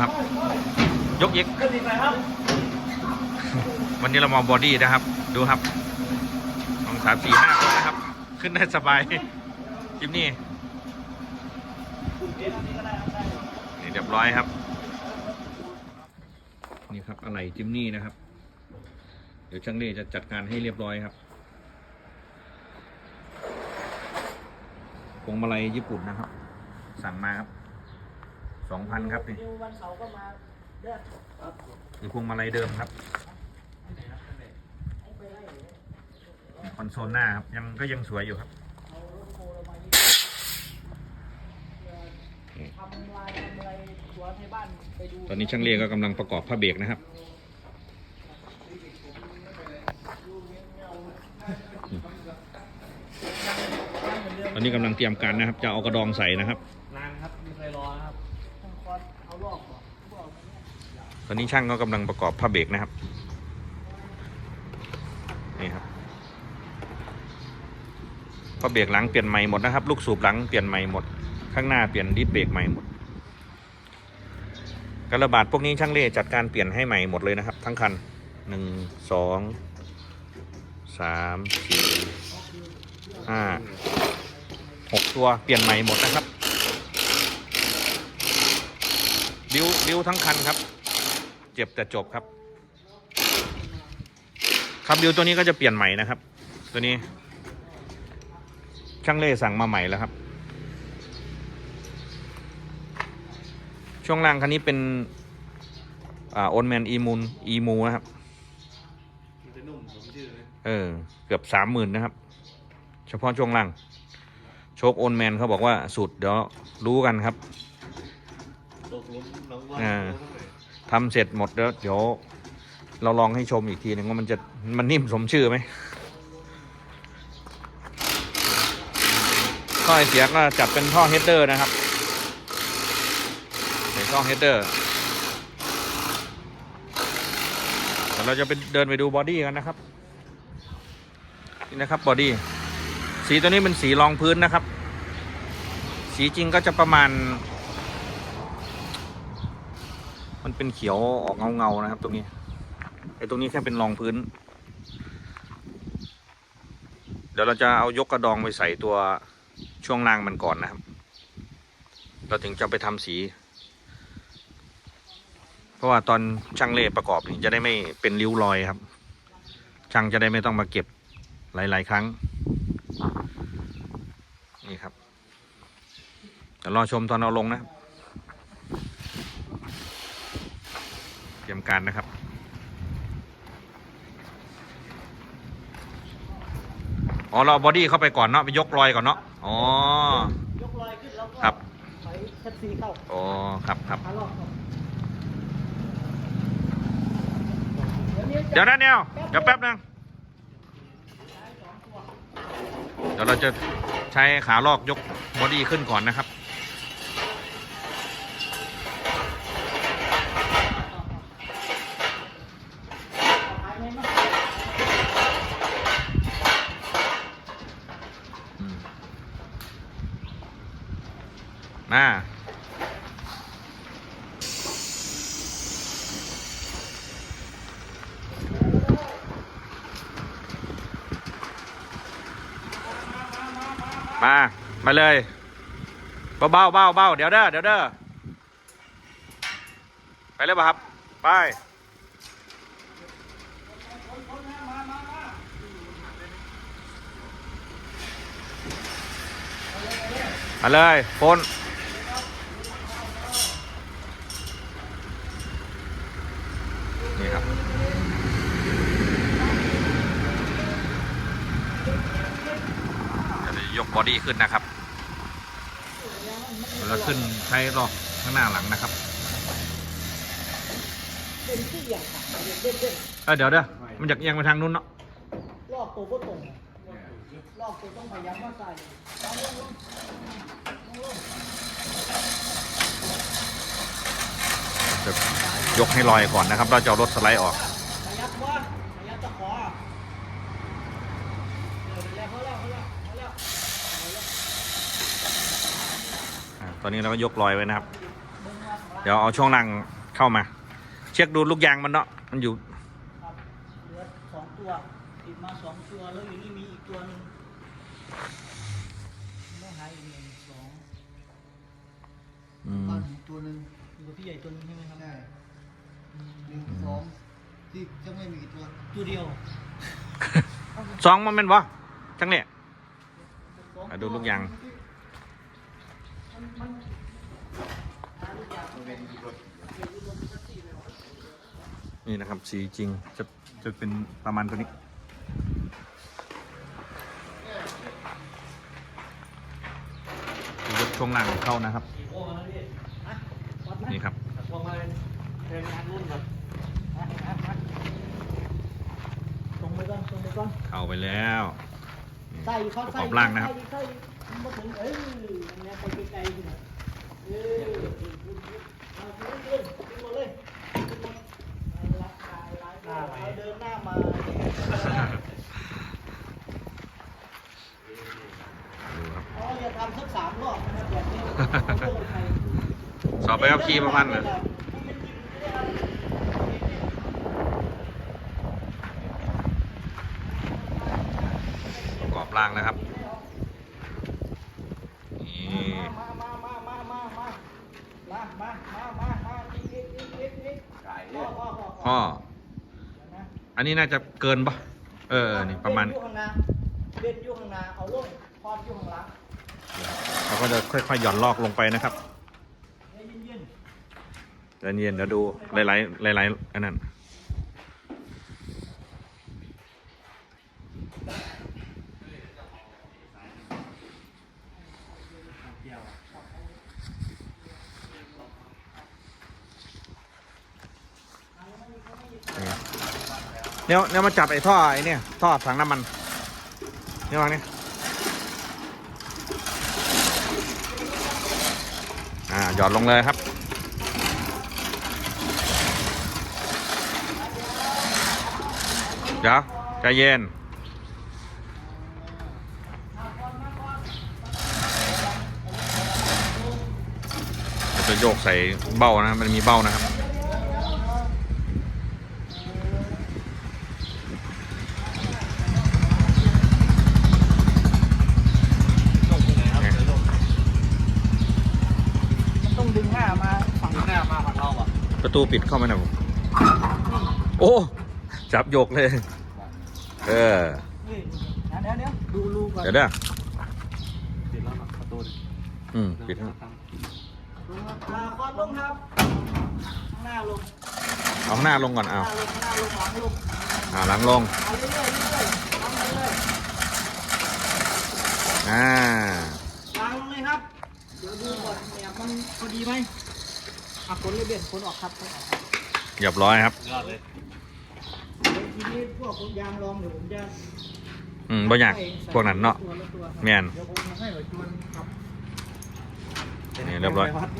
ครับ ยกยิกขึ้นอีกหน่อยครับวันนี้เรามาบอดี้นะครับ ดูครับสองสามสี่ห้าคนนะครับ ขึ้นได้สบายจิมนี่นี่เรียบร้อยครับ นี่ครับอะไรจิมนี่นะครับ เดี๋ยวช่างเล่จะจัดการให้เรียบร้อยครับพวงมาลัยญี่ปุ่นนะครับ สั่งมาครับ สองพันครับนี่เดี๋ยววันเสาร์ก็มาเด้อครับคือพวงมาลัยเดิมครับคอนโซลหน้าครับยังก็ยังสวยอยู่ครับเอารถโคเรามาที่ทำลายทำอะไรสวนในบ้านไปดูตอนนี้ช่างเรียก็กำลังประกอบผ้าเบรกนะครับตอนนี้กำลังเตรียมการนะครับ จะเอากระดองใส่นะครับนานครับไม่เคยรอนะครับต้องคอนเอารอบก่อนบอก ต อนนี้ช่างก็กำลังประกอบผ้าเบรกนะครับ นี่ครับผ้าเบรกหลังเปลี่ยนใหม่หมดนะครับ ลูกสูบหลังเปลี่ยนใหม่หมด ข้างหน้าเปลี่ยนดิสเบรกใหม่หมดกระบาดพวกนี้ช่างเล่จัดการเปลี่ยนให้ใหม่หมดเลยนะครับ ทั้งคันหนึ่งสองสามสี่ห้าหกตัวเปลี่ยนใหม่หมดนะครับบิ้วบิ้วทั้งคันครับ จ็บแต่จบครับครับบิวตัวนี้ก็จะเปลี่ยนใหม่นะครับ ตัวนี้ ช่างเล่สั่งมาใหม่แล้วครับ ช่วงล่างคันนี้เป็นอ่าโอนแมนอีมูนอีมูนะครับมันจะนุ่มผมชื่อนะเออ เกือบสามหมื่นนะครับ เฉพาะช่วงล่าง โชคโอนแมนเขาบอกว่าสุดเดี๋ยวรู้กันครับตกหลุมน้องว่า อ่าทำเสร็จหมดแล้วเดี๋ยว เราลองให้ชมอีกทีหนึงว่ามันจะมันนิ่มสมชื่อไหมท่อไอเสียก็จัดเป็นท่อเฮดเดอร์นะครับเป็นท่อเฮดเดอร์เดี๋ยวเราจะไปเดินไปดูบอดี้กันนะครับนี่นะครับบอดี้สีตัวนี้เป็นสีรองพื้นนะครับ สีจริงก็จะประมาณ มันเป็นเขียวออกเงาๆนะครับ ตรงนี้ไอ้ตรงนี้แค่เป็นรองพื้น เดี๋ยวเราจะเอายกกระดองไปใส่ตัวช่วงล่างมันก่อนนะครับ เราถึงจะไปทำสี เพราะว่าตอนช่างเล่ประกอบนี่จะได้ไม่เป็นริ้วรอยครับ ช่างจะได้ไม่ต้องมาเก็บหลาย ๆ ครั้ง นี่ครับเดี๋ยวรอชมตอนเอาลงนะครับ เตรียมการนะครับ อ๋อเราเอาบอดี้เข้าไปก่อนเนาะไปยกรอยก่อนเนาะ อ๋อ ยกลอยขึ้นแล้วก็ครับใส่แท็กซี่เข้า อ๋อ ครับครับ หารอบก่อนเดี๋ยวนะเนี่ยเดี๋ยวแป๊บนึงเดี๋ยวเราจะใช้ขาลอกยกบอดี้ขึ้นก่อนนะครับ มามา มาเลย เบาเบาเบาเบาเดี๋ยวเด้อ เดี๋ยวเด้อ ไปเลยป่ะครับ ไป มาเลยโฟนนี่ครับ จะยกบ อดี้ขึ้นนะครับแล้วขึ้นใช้รอบข้างหน้าหลังนะครับเป็นที่อย่างเด่นเด่นเออเดี๋ยวเดี๋ยวมันจะเอียงไปทางนู้นเนาะรอบตัวก็ตรงรอบตัวต้องพยายามมาใส่ยกให้ลอยก่อนนะครับ เราจะเอารถสไลด์ออก ขยับว่าขยับตะขอเดี๋ยวแล้วเขาแล้วเขาแล้วเขาแล้ว อ่า ตอนนี้เราก็ยกลอยไว้นะครับดึงมาข้างล่เดี๋ยวเอาช่วงล่างเข้ามา เช็คดูลูกยางมันเนาะมันอยู่ครับเหลือสองตัวติดมาสองตัวแล้วอยู่นี่มีอีกตัวหนึ่งไม่หายอีกหนึ่งสองอืมบ้านตัวหนึ่งอยู่กับพี่ใหญ่ตัวหนึงใช่ไหมครับใช่หนึ่งสองที่จะไม่มีกี่ตัวตัวเดียวสองมันเป็นวะจังเนี่ยสองอะดูลูกยางมั นี่นะครับสีจริงจะจะเป็นประมาณตัวนี้ รถช่วงหนังเข้านะครับ นี่ครับเข้าไปแล้วประกอบร่างนะครับมาถึงเอ้ยอันเนี้ยไปไกลๆหน่อยเออเอาขึ้นขึ้นมดเลยขึ้นหมาล้างตาเอาเดินหน้ามาอ๋ออย่าทำสักสามรอบนะครับแบบนี้เขาโยกไปสอบไปครับขี่ประมาณน่ะประกอบล่างนะครับ พ่อพ่อพ่อนะอันนี้น่าจะเกินปะเออ นี่ประมาณเบนอยู่ข้างหน้าเบนอยู่ข้างหน้าเอาลงพอดอยู่ข้างหลังเราก็จะค่อยๆหย่อนลอกลงไปนะครับเย็นเย็นเดี๋ยวเย็นเดี๋ยวดูหลายๆหลายๆอันนั้น เนี่ยเนี่ยมาจับไอ้ท่อไอ้เนี่ยท่อถังน้ำมันเนี่ยวางเนี่ยอ่าหยอดลงเลยครับ เดี๋ยวใจเย็นเราจะโยกใส่เบ้านะมันมีเบ้านะครับ มั นต้องดึงหน้ามาฝั่งหน้ามาฝั่งเราอะประตูปิดเข้ามาหน่อยผมโอ้ จับโยกเลย เออนี่เดี๋ยวเดี๋ยวดูรูก่อนเดี๋ยวเด้อติดแล้วครับประตูอืมปิดแล้วลงครับอ่าคอดลงครับข้างหน้าลงเอาข้างหน้าลงก่อนหเอาน้าลงข้างหน้าลงหลังลงอ่าหลังลงเอาเรื่อยๆเรื่อยๆทำไปเลยอ่าล้างลงเลยครับ เดี๋ยวดูก่อนเนี่ยมันพอดีไหมอะขนเลยเบ็ดขนออกครับขนออกครับเรียบร้อยครับ ยอดเลยเดี๋ยวทีนี้พวกผมยางรองเดี๋ยวผมจะอืมบ่อยากพวกนั้นเนาะตัวละตัวครับแม่น เดี๋ยวผมให้หน่อยตัวนึงครับนี่เรียบร้อย ไปวัด